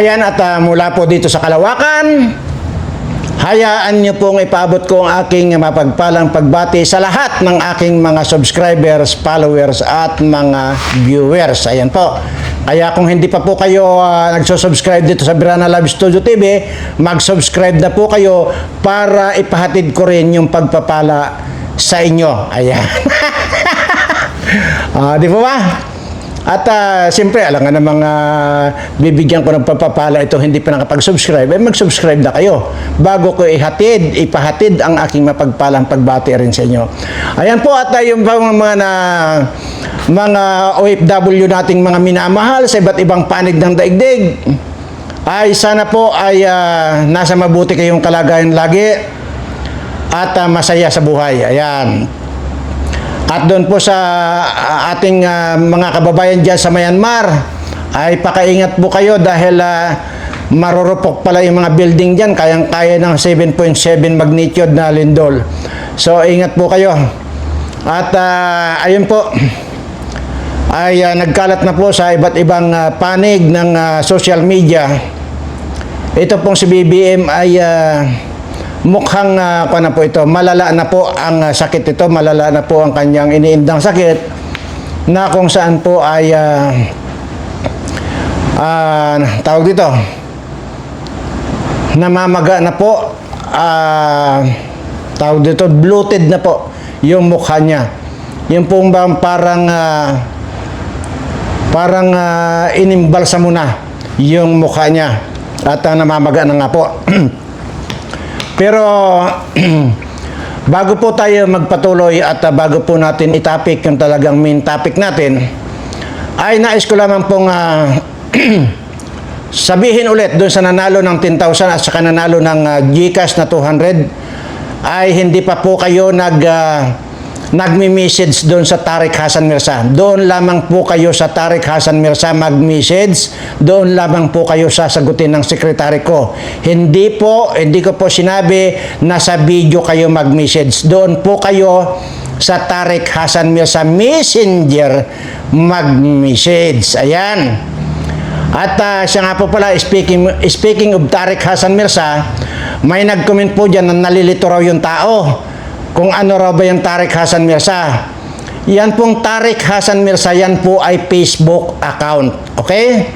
Ayan at ah, mula po dito sa Kalawakan, hayaan niyo pong ipabot ko ang aking mapagpalang pagbati sa lahat ng aking mga subscribers, followers at mga viewers. Ayan po. Kaya kung hindi pa po kayo ah, nagsusubscribe dito sa Birana Live Studio TV, mag-subscribe na po kayo para ipahatid ko rin yung pagpapala sa inyo. Ayan. Ah, di ba ba? At ah, siyempre, alam nga namang ah, bibigyan ko ng pagpapala ito hindi pa nakapag-subscribe, eh mag-subscribe na kayo bago ko ihatid, ipahatid ang aking mapagpalang pagbati rin sa inyo. Ayan po at uh, yung pang mga na mga OFW nating mga minamahal sa iba't ibang panig ng daigdig ay sana po ay ah, nasa mabuti kayong kalagayan lagi at ah, masaya sa buhay. Ayan. At doon po sa uh, ating uh, mga kababayan dyan sa Myanmar, ay pakaingat po kayo dahil uh, marurupok pala yung mga building dyan, kayang-kaya ng 7.7 magnitude na lindol. So, ingat po kayo. At uh, ayun po, ay uh, nagkalat na po sa iba't ibang uh, panig ng uh, social media. Ito pong si BBM ay uh, mukhang uh, na po ito, malala na po ang uh, sakit ito, malala na po ang kanyang iniindang sakit na kung saan po ay uh, uh, tawag dito. Namamaga na po. Uh, tawag dito bloated na po yung mukha niya. Yung pong bang parang uh, parang uh, inimbalsa mo na yung mukha niya at uh, namamaga na nga po Pero bago po tayo magpatuloy at uh, bago po natin itapik yung talagang main topic natin, ay nais ko lamang pong uh, sabihin ulit doon sa nanalo ng 10,000 at saka nanalo ng uh, GCash na 200 ay hindi pa po kayo nag uh, nagmi-message doon sa Tariq Hasan Mirza. Doon lamang po kayo sa Tariq Hasan Mirza mag-message. Doon lamang po kayo sasagutin ng sekretary ko. Hindi po, hindi ko po sinabi na sa video kayo mag-message. Doon po kayo sa Tariq Hasan Mirza Messenger mag-message. Ayan. At uh, siya nga po pala, speaking, speaking of Tariq Hasan Mirza, may nag-comment po dyan na nalilito raw yung tao kung ano raw ba yung Tariq Hasan Mirza. Yan pong Tariq Hasan Mirza, yan po ay Facebook account. Okay?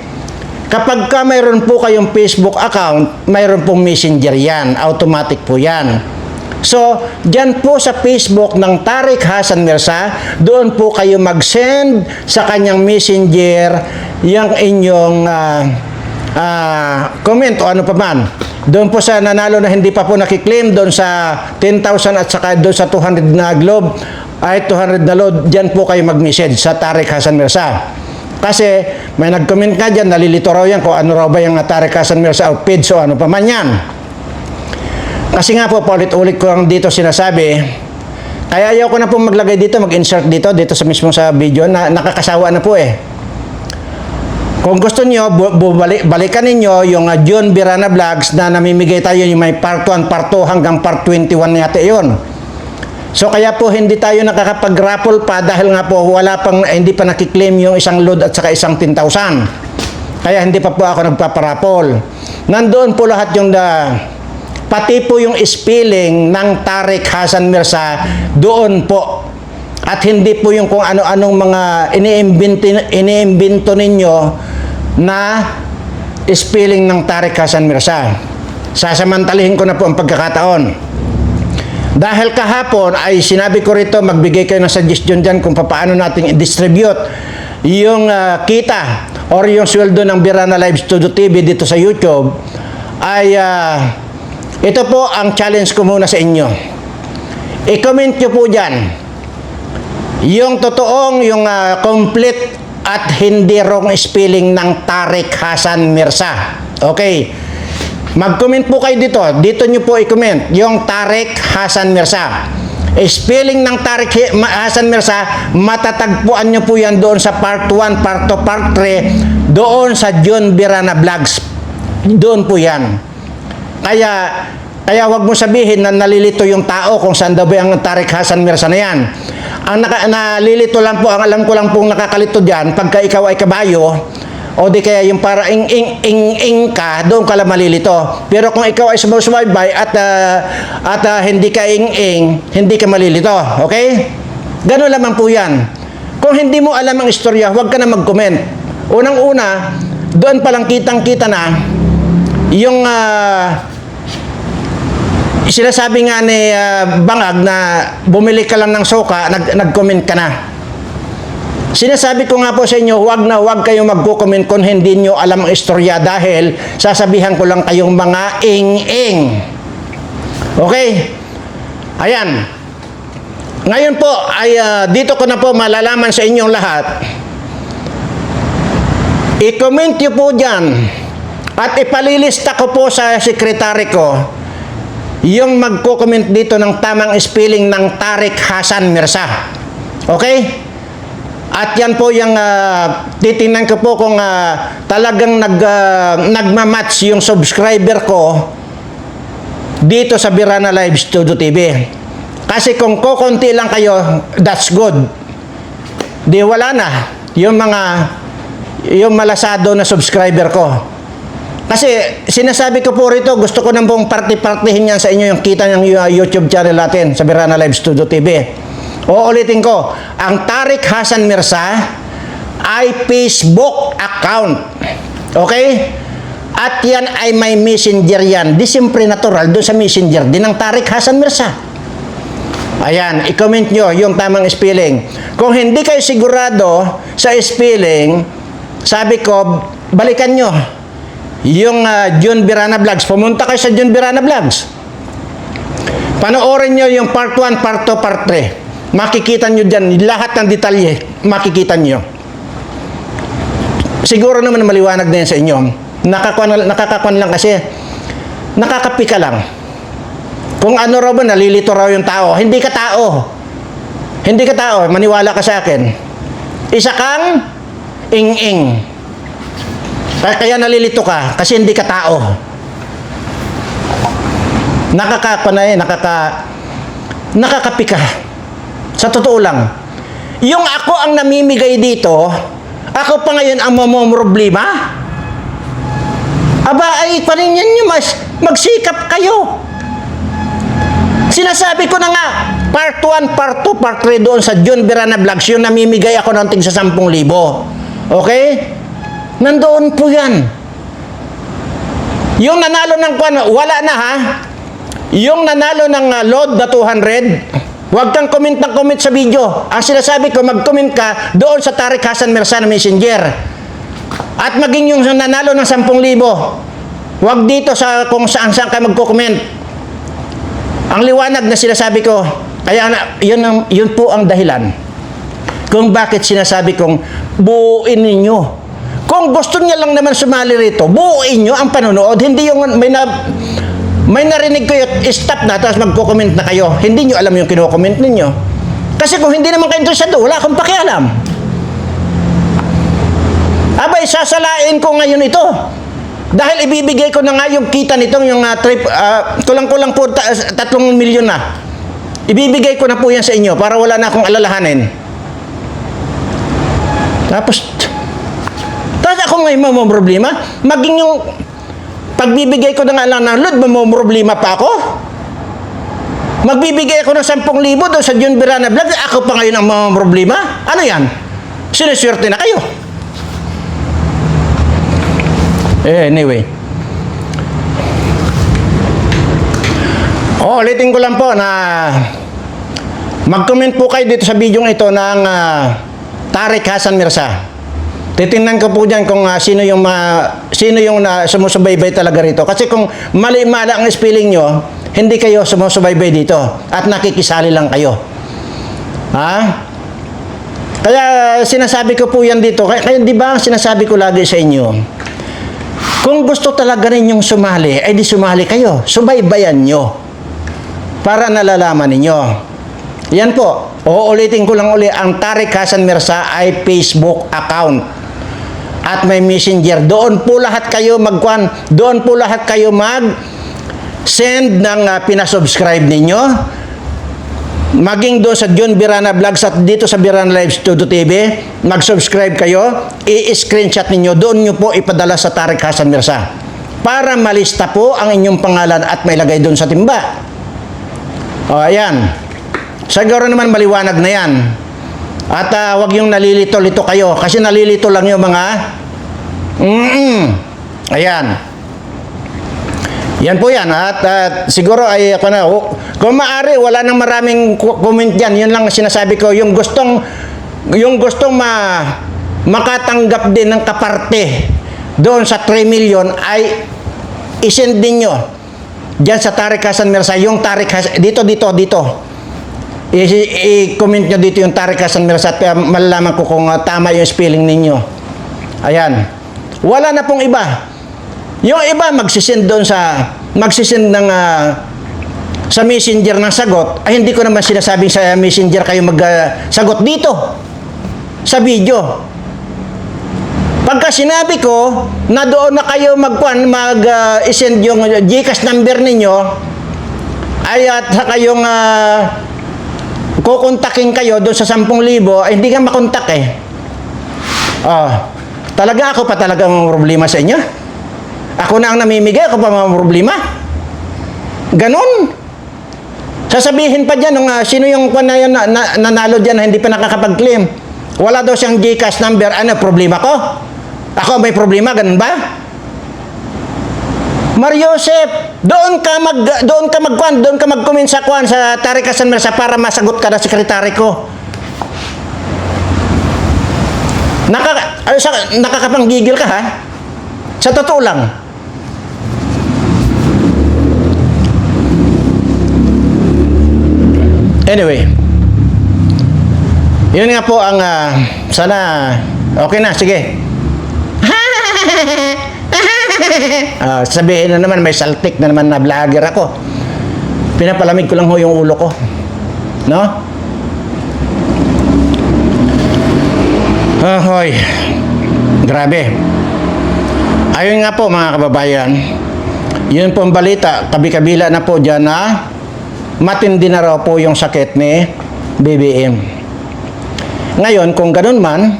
Kapag ka mayroon po kayong Facebook account, mayroon pong messenger yan. Automatic po yan. So, dyan po sa Facebook ng Tariq Hasan Mirza, doon po kayo mag-send sa kanyang messenger yung inyong uh, uh, comment o ano pa man. Doon po sa nanalo na hindi pa po nakiklaim doon sa 10,000 at saka doon sa 200 na globe ay 200 na load, dyan po kayo mag-message sa Tariq Hasan Mirza. Kasi may nag-comment nga dyan, nalilito raw yan kung ano raw ba yung Tariq Hasan Mirza o PIDS o ano pa man yan. Kasi nga po, paulit-ulit ko lang dito sinasabi, kaya ayaw ko na po maglagay dito, mag-insert dito, dito sa mismo sa video, na nakakasawa na po eh. Kung gusto niyo bubalik, balikan ninyo yung uh, John Birana Vlogs na namimigay tayo yung may part 1, part 2 hanggang part 21 yata yon. So kaya po hindi tayo nakakapag-raffle pa dahil nga po wala pang eh, hindi pa nakiklaim yung isang load at saka isang 10,000. Kaya hindi pa po ako nagpaparapol. Nandoon po lahat yung da, pati po yung spelling ng Tariq Hasan Mirza doon po. At hindi po yung kung ano-anong mga iniimbento, iniimbento ninyo na spelling ng Tariq Hasan Mirza. Sasamantalihin ko na po ang pagkakataon. Dahil kahapon ay sinabi ko rito, magbigay kayo ng suggestion dyan kung paano natin i-distribute yung uh, kita or yung sweldo ng Birana Live Studio TV dito sa YouTube ay uh, ito po ang challenge ko muna sa inyo. I-comment nyo po dyan yung totoong, yung uh, complete at hindi wrong spelling ng Tariq Hasan Mirza. Okay. Mag-comment po kayo dito. Dito nyo po i-comment yung Tariq Hasan Mirza. Eh, spelling ng Tariq Hasan Mirza, matatagpuan nyo po yan doon sa part 1, part 2, part 3, doon sa John Birana Vlogs. Doon po yan. Kaya, kaya wag mo sabihin na nalilito yung tao kung saan daw ang Tariq Hasan Mirza na yan. Ang naka, nalilito lang po, ang alam ko lang pong nakakalito dyan, pagka ikaw ay kabayo, o di kaya yung para ing ing ing ing ka, doon ka lang malilito. Pero kung ikaw ay sumusubaybay at ah, at ah, hindi ka ing ing, hindi ka malilito. Okay? Ganun lamang po yan. Kung hindi mo alam ang istorya, huwag ka na mag-comment. Unang-una, doon palang kitang-kita na yung ah, sinasabi nga ni ah, Bangag na bumili ka lang ng soka, nag, nag-comment ka na. Sinasabi ko nga po sa inyo, huwag na huwag kayong magko-comment kung hindi nyo alam ang istorya dahil sasabihan ko lang kayong mga ing-ing. Okay? Ayan. Ngayon po ay ah, dito ko na po malalaman sa inyong lahat. I-comment nyo po dyan at ipalilista ko po sa sekretary ko yung magko-comment dito ng tamang spelling ng Tariq Hasan Mirza. Okay? At yan po yung ah, titingnan ko po kung ah, talagang nag, ah, nagmamatch yung subscriber ko dito sa Birana Live Studio TV. Kasi kung kokonti lang kayo, that's good. Di wala na yung mga yung malasado na subscriber ko. Kasi sinasabi ko po rito, gusto ko nang buong party-partihin yan sa inyo yung kita ng YouTube channel natin sa Birana Live Studio TV. O ulitin ko, ang Tariq Hasan Mirza ay Facebook account. Okay? At yan ay may messenger yan. Di siyempre natural doon sa messenger din ng Tariq Hasan Mirza. Ayan, i-comment nyo yung tamang spelling. Kung hindi kayo sigurado sa spelling, sabi ko, balikan nyo yung ah, John Birana Vlogs. Pumunta kayo sa John Birana Vlogs. Panoorin nyo yung part 1, part 2, part 3. Makikita nyo dyan, lahat ng detalye, makikita nyo. Siguro naman maliwanag na yan sa inyo. Nakakakuan, nakakakuan lang kasi, nakakapika lang. Kung ano raw ba, nalilito raw yung tao. Hindi ka tao. Hindi ka tao. Maniwala ka sa akin. Isa kang ing-ing. Kaya kaya nalilito ka kasi hindi ka tao. Nakaka na eh, nakaka nakakapika. Sa totoo lang. Yung ako ang namimigay dito, ako pa ngayon ang mamomroblema. Aba, ay paninyan nyo, mas magsikap kayo. Sinasabi ko na nga, part 1, part 2, part 3 doon sa John Birana Vlogs, yung namimigay ako ng tig sa 10,000. Okay? Nandoon po yan. Yung nanalo ng wala na ha. Yung nanalo ng uh, load na 200, huwag kang comment ng comment sa video. Ang sinasabi ko, mag-comment ka doon sa Tariq Hasan Mirza na messenger. At maging yung nanalo ng 10,000, huwag dito sa kung saan saan ka magko-comment. Ang liwanag na sinasabi ko, kaya na, yun, ang, yun po ang dahilan kung bakit sinasabi kong buuin ninyo. Kung gusto niya lang naman sumali rito, buuin nyo ang panonood. Hindi yung may na, may narinig kayo, stop na, tapos magko-comment na kayo. Hindi nyo alam yung kino-comment ninyo. Kasi kung hindi naman kayo interesado, wala akong pakialam. Abay, sasalain ko ngayon ito. Dahil ibibigay ko na nga yung kita nitong yung uh, trip, ah, kulang-kulang po ta- tatlong milyon na. Ibibigay ko na po yan sa inyo para wala na akong alalahanin. Tapos ako ngayon mo problema, maging yung pagbibigay ko na nga lang ng load, problema pa ako. Magbibigay ako ng 10,000 doon sa John Birana Vlog, ako pa ngayon ang problema. Ano yan? Sinuswerte na kayo. Eh, anyway. Oh, ulitin ko lang po na mag-comment po kayo dito sa video ito ng uh, Tariq Hasan Mirza. Titingnan ko po diyan kung ah, sino yung ma, sino yung na sumusubaybay talaga rito. Kasi kung mali-mali ang spelling nyo, hindi kayo sumusubaybay dito at nakikisali lang kayo. Ha? Kaya sinasabi ko po yan dito. Kaya, kaya di ba sinasabi ko lagi sa inyo, kung gusto talaga ninyong sumali, ay di sumali kayo. Subaybayan nyo. Para nalalaman ninyo. Yan po. Uulitin ko lang uli, ang Tariq Hasan Mirza ay Facebook account. At may messenger. Doon po lahat kayo magkuhan. Doon po lahat kayo mag send ng uh, pinasubscribe ninyo. maging doon sa John Birana Vlogs at dito sa Birana Live Studio TV, mag-subscribe kayo, i-screenshot ninyo, doon nyo po ipadala sa Tarek Hasan Mirza para malista po ang inyong pangalan at mailagay doon sa timba. O, ayan. Siguro naman maliwanag na yan. At ah, wag yung nalilito-lito kayo kasi nalilito lang yung mga mm Ayan. Yan po yan. At at siguro ay ako na, oh, kung maaari, wala nang maraming comment dyan. Yun lang ang sinasabi ko. Yung gustong, yung gustong ma, makatanggap din ng kaparte doon sa 3 million ay isend din nyo dyan sa Tarik Hasan Mirza. Yung Tarik Hasan, dito, dito, dito. I-comment nyo dito yung Tarik Hasan Mirza at uh, malalaman ko kung uh, tama yung spelling ninyo. Ayan. Wala na pong iba. Yung iba magsisend doon sa magsisend ng ah, sa messenger ng sagot ay hindi ko naman sinasabing sa messenger kayo magsagot dito sa video. Pagka sinabi ko na doon na kayo magkuan mag ah, isend yung GCash number ninyo ay at sa kayong uh, kukontakin kayo doon sa 10,000 ay hindi ka makontak eh. Ah, talaga ako pa talagang problema sa inyo? Ako na ang namimigay, ako pa mga problema? Ganon. Sasabihin pa dyan, nung, ah, sino yung na, na- nanalo dyan na hindi pa nakakapag-claim? Wala daw siyang Gcash number. Ano, problema ko? Ako may problema, ganun ba? Mariosep, doon ka mag doon ka magkuan, doon ka mag-comment sa kuan sa Tarik Hasan Mirza para masagot ka na sekretary ko. Naka, ano, sa, nakakapanggigil ka ha? Sa totoo lang. Anyway. Yun nga po ang ah, sana okay na, sige. Ah, sabihin na naman may saltik na naman na vlogger ako. Pinapalamig ko lang ho yung ulo ko. No? Ahoy. Grabe. Ayun nga po mga kababayan, yun po ang balita, kabi-kabila na po dyan na matindi na raw po yung sakit ni BBM. Ngayon, kung ganun man,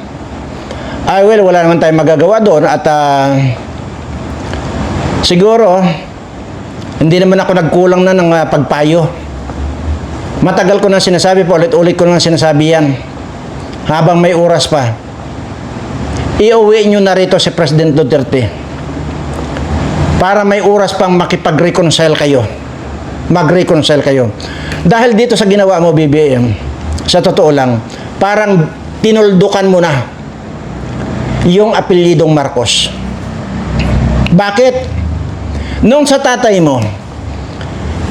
ay well, wala naman tayong magagawa doon at ah, siguro, hindi naman ako nagkulang na ng ah, pagpayo. Matagal ko na sinasabi po, ulit-ulit ko na sinasabi yan. Habang may oras pa. Iuwi nyo na rito si President Duterte. Para may oras pang makipag-reconcile kayo. Mag-reconcile kayo. Dahil dito sa ginawa mo, BBM, sa totoo lang, parang tinuldukan mo na yung apelyidong Marcos. Bakit? Nung sa tatay mo,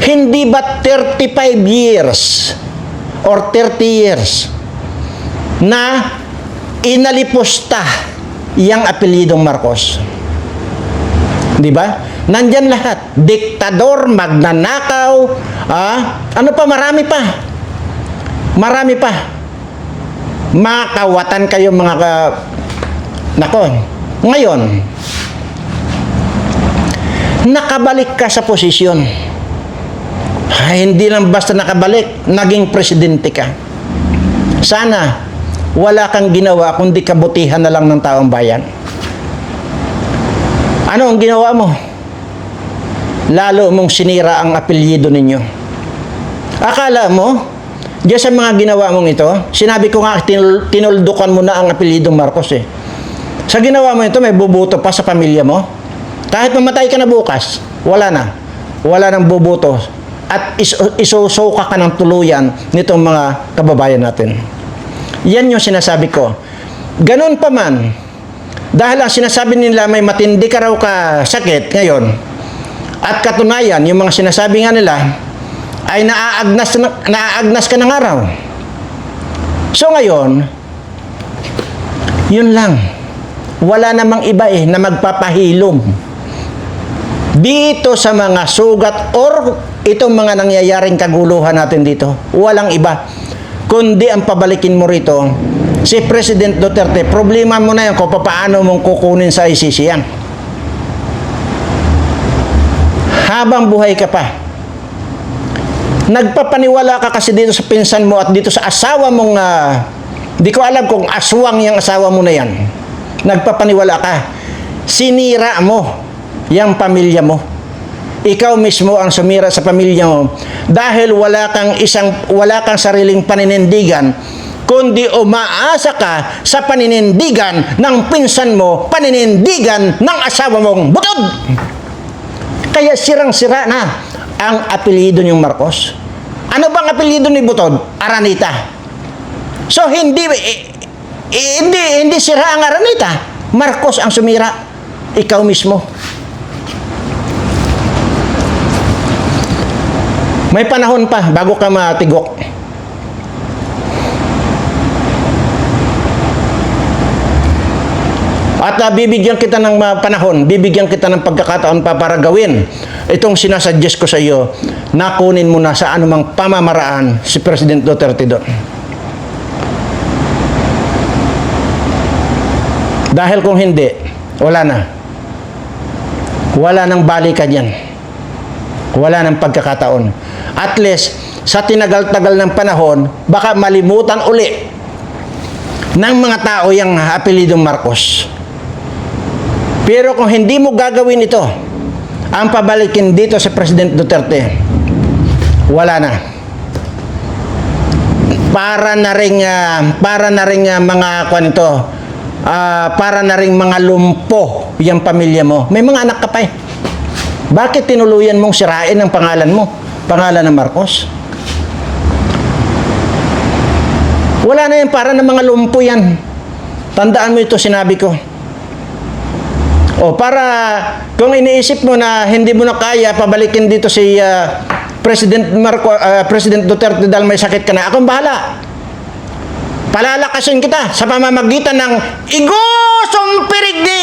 hindi ba 35 years or 30 years na inalipusta yung apelyidong Marcos? Di ba? Nandyan lahat. Diktador, magnanakaw, ah, ano pa, marami pa. Marami pa. Makawatan kayo mga ka... Nako, ngayon, nakabalik ka sa posisyon. Ay, hindi lang basta nakabalik, naging presidente ka. Sana, wala kang ginawa kundi kabutihan na lang ng taong bayan. Ano ang ginawa mo? Lalo mong sinira ang apelyido ninyo. Akala mo, diyan sa mga ginawa mong ito, sinabi ko nga, tinul- tinuldukan mo na ang apelyidong Marcos eh. Sa ginawa mo ito, may bubuto pa sa pamilya mo. Kahit mamatay ka na bukas, wala na. Wala nang bubuto. At is- ka ng tuluyan nitong mga kababayan natin. Yan yung sinasabi ko. Ganun pa man, dahil ang sinasabi nila may matindi ka raw ka sakit ngayon, at katunayan, yung mga sinasabi nga nila, ay naaagnas, na, naaagnas ka ng araw. So ngayon, yun lang. Wala namang iba eh na magpapahilom dito sa mga sugat or itong mga nangyayaring kaguluhan natin dito. Walang iba. Kundi ang pabalikin mo rito, si President Duterte, problema mo na yan kung paano mong kukunin sa ICC yan. Habang buhay ka pa, Nagpapaniwala ka kasi dito sa pinsan mo at dito sa asawa mong, ah, di ko alam kung aswang yung asawa mo na yan. Nagpapaniwala ka. Sinira mo yung pamilya mo. Ikaw mismo ang sumira sa pamilya mo dahil wala kang isang wala kang sariling paninindigan kundi umaasa ka sa paninindigan ng pinsan mo, paninindigan ng asawa mong butod. Kaya sirang-sira na ang apelyido niyong Marcos. Ano bang apelyido ni Butod? Aranita. So hindi eh, eh, hindi hindi sira ang Aranita. Marcos ang sumira. Ikaw mismo. May panahon pa bago ka matigok. At ah, bibigyan kita ng ah, panahon, bibigyan kita ng pagkakataon pa para gawin itong sinasuggest ko sa iyo na kunin mo na sa anumang pamamaraan si President Duterte doon. Dahil kung hindi, wala na. Wala nang balikan yan. Wala nang pagkakataon. At least, sa tinagal-tagal ng panahon, baka malimutan uli ng mga tao yung apelidong Marcos. Pero kung hindi mo gagawin ito, ang pabalikin dito sa President Duterte, wala na. Para na ring ah, para na ring ah, mga kwento, ah, para na ring mga lumpo yung pamilya mo. May mga anak ka pa eh. Bakit tinuluyan mong sirain ang pangalan mo? Pangalan ng Marcos? Wala na yan, para ng mga lumpo yan. Tandaan mo ito, sinabi ko. O para kung iniisip mo na hindi mo na kaya pabalikin dito si ah, President Marco ah, President Duterte dahil may sakit ka na, akong bahala. Palalakasin kita sa pamamagitan ng igosong pirigni.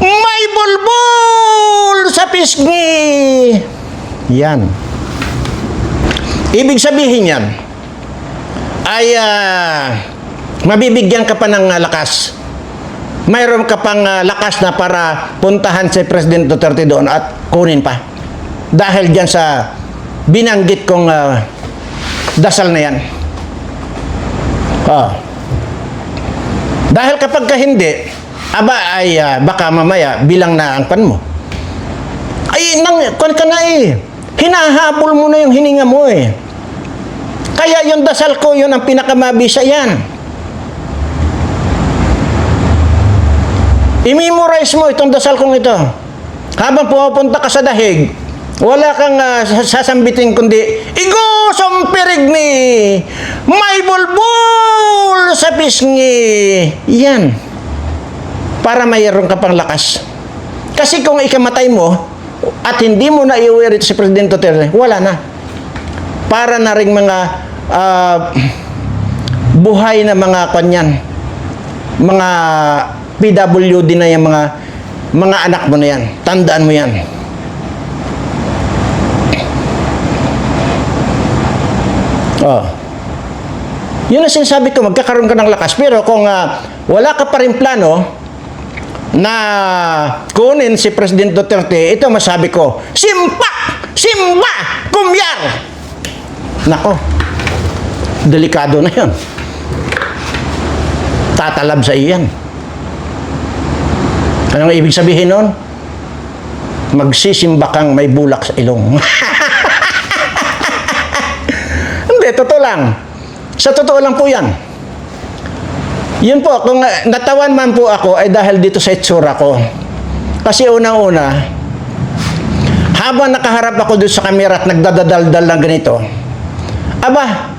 May bulbul sa pisngi. Yan. Ibig sabihin yan ay ah, mabibigyan ka pa ng ah, lakas mayroon ka pang ah, lakas na para puntahan si President Duterte doon at kunin pa. Dahil dyan sa binanggit kong ah, dasal na yan. Oh. Dahil kapag ka hindi, aba ay ah, baka mamaya bilang na ang pan mo. Ay, nang, kwan ka na eh. Hinahabol mo na yung hininga mo eh. Kaya yung dasal ko, yun ang pinakamabisa yan. I-memorize mo itong dasal kong ito. Habang pumapunta ka sa dahig, wala kang ah, sasambitin kundi, Igosong pirigni! May bulbul sa pisngi! Yan. Para mayroon ka pang lakas. Kasi kung ikamatay mo, at hindi mo na iuwi rito si Presidente Duterte, wala na. Para na ring mga ah, buhay na mga kanyan, mga PWD na yung mga mga anak mo na yan. Tandaan mo yan. Oh. Yun ang sinasabi ko, magkakaroon ka ng lakas. Pero kung ah, wala ka pa rin plano na kunin si President Duterte, ito masabi ko, Simpa! Simba! Kumyar! Nako, delikado na yun. Tatalab sa iyo yan. Anong ibig sabihin nun? Magsisimba kang may bulak sa ilong. Hindi, totoo lang. Sa totoo lang po yan. Yun po, kung uh, natawan man po ako ay dahil dito sa itsura ko. Kasi unang-una, habang nakaharap ako doon sa kamera at nagdadadaldal ng ganito, aba,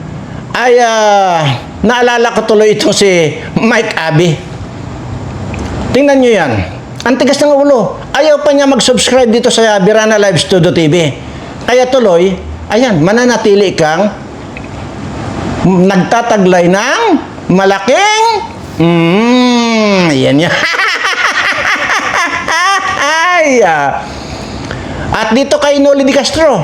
ay ah, naalala ko tuloy ito si Mike Abbey. Tingnan nyo yan. Ang tigas ng ulo. Ayaw pa niya mag-subscribe dito sa Birana Live Studio TV. Kaya tuloy, ayan, mananatili kang nagtataglay ng malaking mm, yan yan. Ay. At dito kay Noli Di Castro,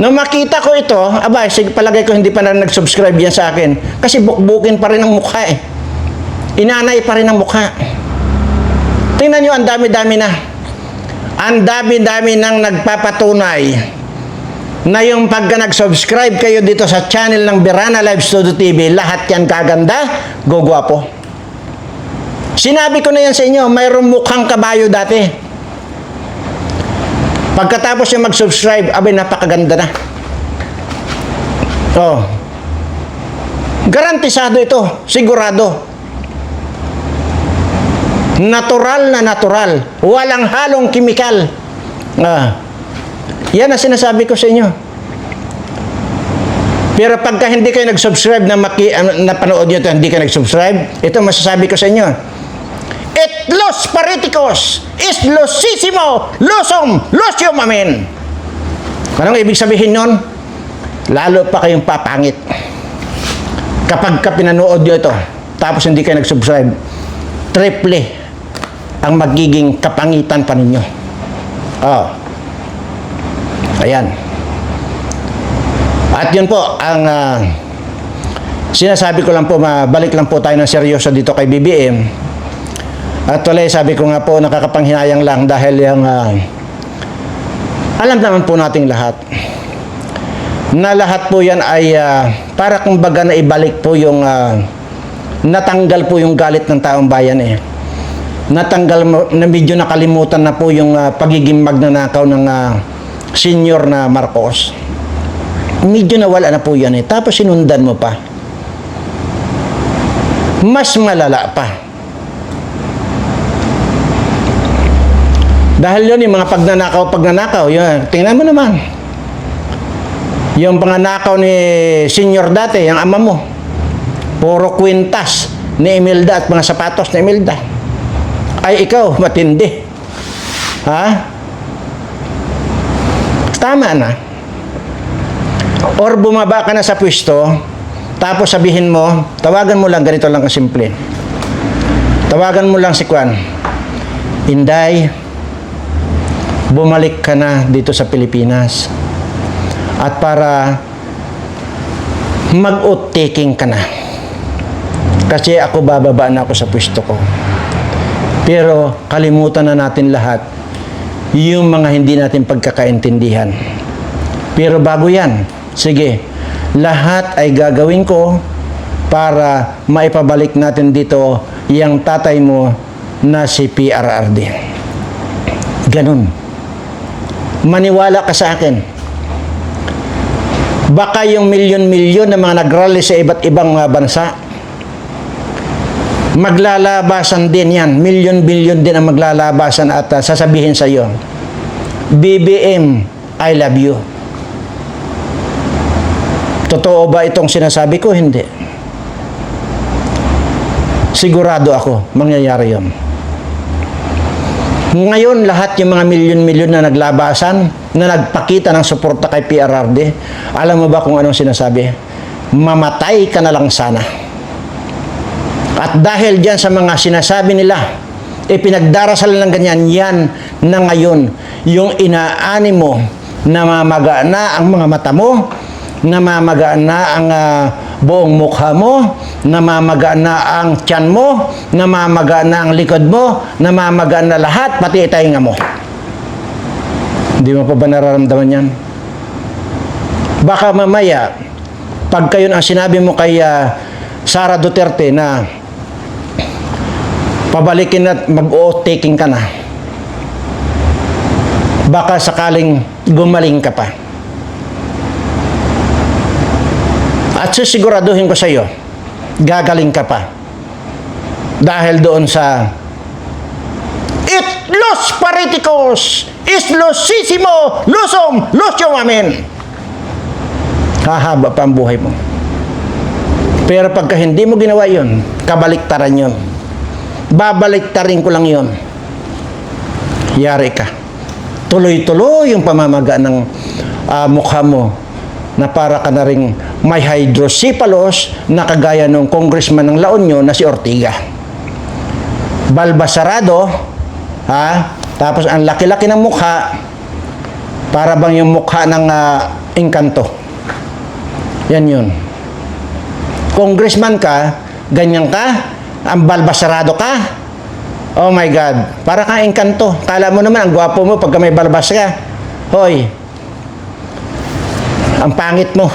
nung makita ko ito, aba, sige, palagay ko hindi pa na nag-subscribe yan sa akin. Kasi bukbukin pa rin ang mukha eh. Inanay pa rin ang mukha. Tingnan nyo, ang dami-dami na. Ang dami-dami nang nagpapatunay na yung pagka nag-subscribe kayo dito sa channel ng Birana Live Studio TV, lahat yan kaganda, gugwapo. Sinabi ko na yan sa inyo, mayroong mukhang kabayo dati. Pagkatapos yung mag-subscribe, abay napakaganda na. Oh. Garantisado ito, sigurado. Natural na natural. Walang halong kimikal. Ah. Yan ang sinasabi ko sa inyo. Pero pagka hindi kayo nag-subscribe na maki, ah, napanood nyo ito, hindi kayo nag-subscribe, ito masasabi ko sa inyo. Et los pariticos is losissimo losom losium amen. Anong ibig sabihin nun? Lalo pa kayong papangit. Kapag ka pinanood nyo ito, tapos hindi kayo nag-subscribe, triple ang magiging kapangitan pa ninyo. Oh. Ayan. At yun po, ang ah, sinasabi ko lang po, mabalik lang po tayo ng seryoso dito kay BBM. At tuloy, sabi ko nga po, nakakapanghinayang lang dahil yung, ah, alam naman po nating lahat, na lahat po yan ay ah, para kung baga na ibalik po yung ah, natanggal po yung galit ng taong bayan eh. Natanggal na medyo nakalimutan na po yung ah, pagiging magnanakaw ng ah, senior na Marcos. Medyo nawala na po yan eh. Tapos sinundan mo pa. Mas malala pa. Dahil yun, yung mga pagnanakaw, pagnanakaw, yun, tingnan mo naman. Yung panganakaw ni senior dati, yung ama mo, puro kwintas ni Imelda at mga sapatos ni Imelda. Ay ikaw, matindi. Ha? Tama na. Or bumaba ka na sa pwesto, tapos sabihin mo, tawagan mo lang, ganito lang kasimple. Tawagan mo lang si Kwan. Inday, bumalik ka na dito sa Pilipinas. At para mag-oath taking ka na. Kasi ako bababa na ako sa pwesto ko. Pero kalimutan na natin lahat yung mga hindi natin pagkakaintindihan. Pero bago yan, sige, lahat ay gagawin ko para maipabalik natin dito yung tatay mo na si PRRD. Ganun. Maniwala ka sa akin. Baka yung milyon-milyon na mga nagrally sa iba't ibang bansa, maglalabasan din yan. Milyon-bilyon din ang maglalabasan at uh, sasabihin sa iyo, BBM, I love you. Totoo ba itong sinasabi ko? Hindi. Sigurado ako, mangyayari yon. Ngayon, lahat yung mga milyon-milyon na naglabasan, na nagpakita ng suporta kay PRRD, alam mo ba kung anong sinasabi? Mamatay ka na lang sana. At dahil dyan sa mga sinasabi nila, e pinagdarasal ng ganyan, yan na ngayon, yung inaani mo, namamaga na ang mga mata mo, namamaga na ang ah, buong mukha mo, namamaga na ang tiyan mo, namamaga na ang likod mo, namamaga na lahat, pati itahinga mo. Hindi mo pa ba nararamdaman yan? Baka mamaya, pag kayo ang sinabi mo kay ah, Sara Duterte na pabalikin at mag-oath taking ka na, baka sakaling gumaling ka pa. At sisiguraduhin ko sa iyo, gagaling ka pa. Dahil doon sa It los pariticos is losissimo losom losium amen. Hahaba pa ang buhay mo. Pero pagka hindi mo ginawa yon, kabaliktaran yon. Babaliktarin ko lang yon. Yari ka. Tuloy-tuloy yung pamamaga ng ah, mukha mo na para ka na ring may hydrocephalus na kagaya ng congressman ng La Union na si Ortiga. Balbasarado, ha? Tapos ang laki-laki ng mukha, para bang yung mukha ng ah, engkanto. Yan yun. Congressman ka, ganyan ka, ang balbasarado ka. Oh my God, para kang engkanto. Kala mo naman, ang gwapo mo pagka may balbas ka. Hoy, Ang pangit mo.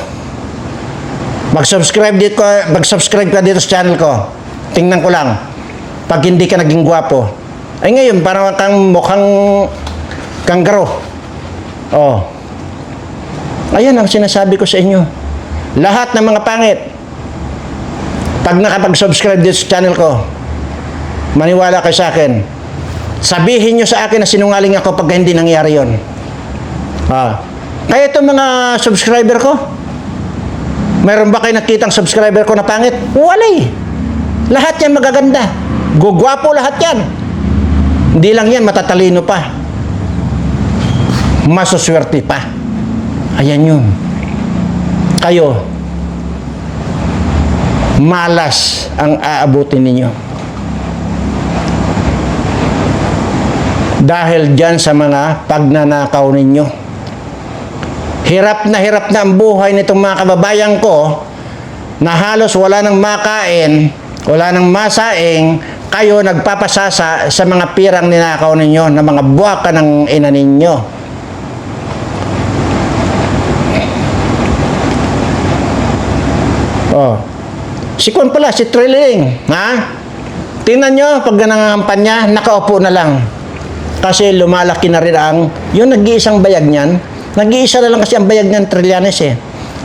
Mag-subscribe dito, mag-subscribe ka dito sa channel ko. Tingnan ko lang. Pag hindi ka naging gwapo. Ay ngayon, parang kang mukhang kanggaro. Oh. Ayan ang sinasabi ko sa inyo. Lahat ng mga pangit. Pag nakapag-subscribe dito sa channel ko, maniwala kayo sa akin. Sabihin nyo sa akin na sinungaling ako pag hindi nangyari yon. Ah. Kaya itong mga subscriber ko, mayroon ba kayo nakitang subscriber ko na pangit? Wala eh. Lahat yan magaganda. Gugwapo lahat yan. Hindi lang yan, matatalino pa. Masuswerte pa. Ayan yun. Kayo, malas ang aabutin ninyo. Dahil dyan sa mga pagnanakaw ninyo. Hirap na hirap na ang buhay nitong mga kababayan ko na halos wala nang makain, wala nang masaing, kayo nagpapasasa sa mga pirang ninakaw ninyo na mga buwaka ng ina ninyo. Oh. Si Kwan pala, si Trilling, ha? Tingnan nyo, pag nangangampanya, nakaupo na lang. Kasi lumalaki na rin ang, yung nag-iisang bayag niyan, nag-iisa na lang kasi ang bayag niyan, Trillanes eh.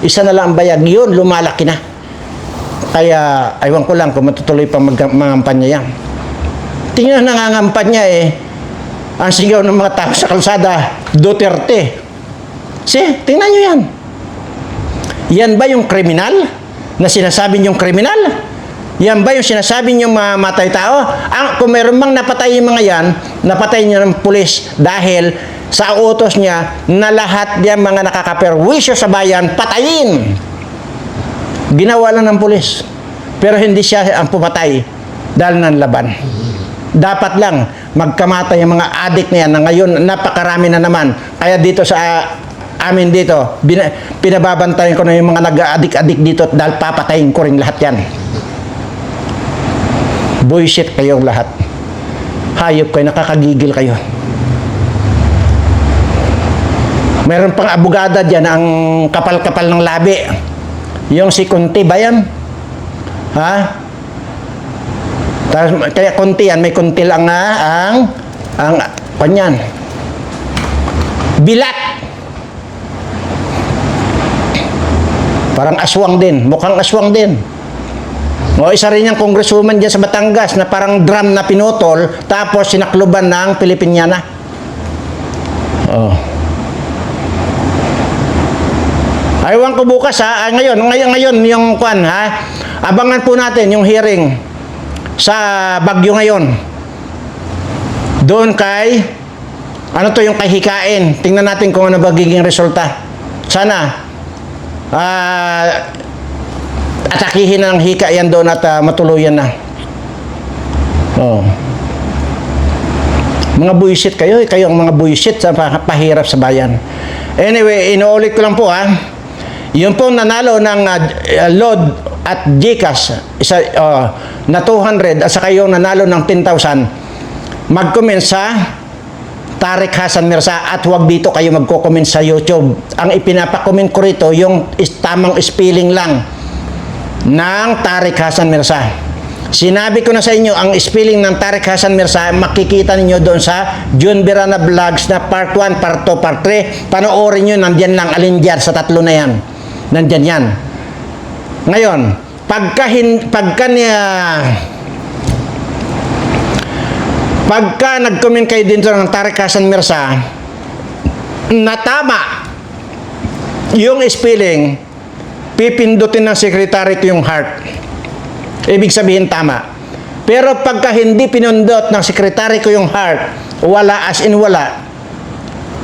Isa na lang ang bayag, yun, lumalaki na. Kaya, aywan ko lang kung matutuloy pa mag mangampanya yan. Tingnan nangangampanya eh, ang sigaw ng mga tao sa kalsada, Duterte. Si, tingnan nyo yan. Yan ba yung kriminal? Na sinasabi niyong kriminal? Yan ba yung sinasabi niyong mamatay tao? Ang, kung meron mang napatay yung mga yan, napatay niya ng pulis dahil sa utos niya na lahat yan mga nakakaperwisyo sa bayan, patayin. Ginawa lang ng pulis. Pero hindi siya ang pumatay dahil ng laban. Dapat lang magkamatay yung mga adik na yan na ngayon napakarami na naman. Kaya dito sa amin dito, bina, pinababantayan ko na yung mga nag-adik-adik dito dahil papatayin ko rin lahat yan. Bullshit kayong lahat. Hayop kayo, nakakagigil kayo. Meron pang abogada dyan, ang kapal-kapal ng labi. Yung si Kunti ba yan? Ha? Tapos, kaya kunti yan, may kunti lang nga ang, ang, kanyan. Bilat! Parang aswang din, mukhang aswang din. O isa rin yung congresswoman dyan sa Batangas na parang drum na pinutol tapos sinakluban ng Pilipinyana. Oh. Aywan ko bukas ha. Ah, ngayon, ngayon, ngayon yung kwan ha. Abangan po natin yung hearing sa Bagyo ngayon. Doon kay ano to yung kay Hikain. Tingnan natin kung ano magiging resulta. Sana ah atakihin na ng hika yan doon at ah, matuluyan na. Oh. Mga buisit kayo, eh, kayo ang mga buisit sa pa- pahirap sa bayan. Anyway, inuulit ko lang po ha. Yung po nanalo ng uh, load at GCash isa, uh, na 200 at saka yung nanalo ng 10,000 mag-comment sa Tarek Hasan Mirza at huwag dito kayo magko-comment sa YouTube. Ang ipinapakomment ko rito yung tamang spelling lang ng Tarek Hasan Mirza. Sinabi ko na sa inyo, ang spelling ng Tarek Hasan Mirza, makikita ninyo doon sa June Birana Vlogs na part 1, part 2, part 3. Panoorin nyo, nandyan lang, alin dyan, sa tatlo na yan. Nandyan yan. Ngayon, pagka, hin, pagka niya, pagka nag-comment kayo dito ng Tarek Hasan Mirza, na tama yung spelling, pipindutin ng secretary ko yung heart. Ibig sabihin tama. Pero pagka hindi pinundot ng sekretary ko yung heart, wala as in wala,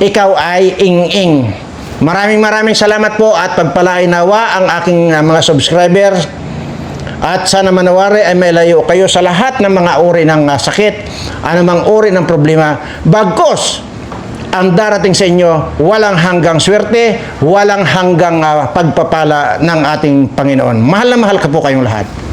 ikaw ay ing-ing. Maraming maraming salamat po at pagpalain nawa ang aking uh, mga subscribers at sana manawari ay may layo kayo sa lahat ng mga uri ng uh, sakit, anumang uri ng problema. Bagkos, ang darating sa inyo, walang hanggang swerte, walang hanggang uh, pagpapala ng ating Panginoon. Mahal na mahal ka po kayong lahat.